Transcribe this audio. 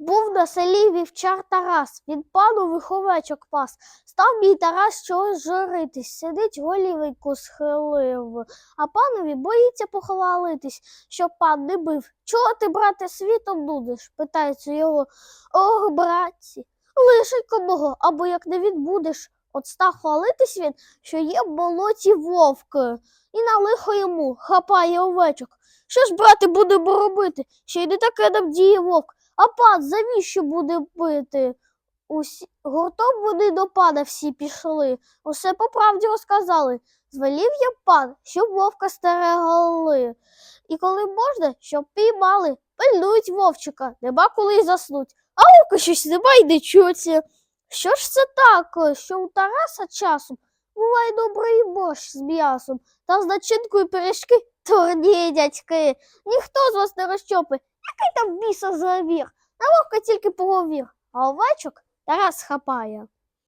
Був на селі вівчар Тарас, він пану виховечок пас. Став мій Тарас чогось журитись, сидить голівеньку схилив, а панові боїться похвалитись, щоб пан не бив. Чого ти, брате, світом нудиш? питається його. Ох, братці, лишенько мого, або як не відбудеш. От став хвалитись він, що є в болоті вовк, і на лихо йому хапає овечок. Що ж, брате, будемо робити? Ще й не таке нам діє вовк. А пан завіщо буде бити? Усі... Гуртом вони до пана всі пішли, усе по правді розказали. Звелів я пан, щоб вовка стерегли. І коли можна, щоб піймали, пильнують вовчика, нема коли й заснуть. А вовка щось нема й не чуться. Що ж це так, що у Тараса часом буває добрий борщ з м'ясом та з начинкою пиріжки? Турні, дядьки, ніхто з вас не розчопи. Який там біса завір? На вовка тільки поговір, а овечок Тарас хапає.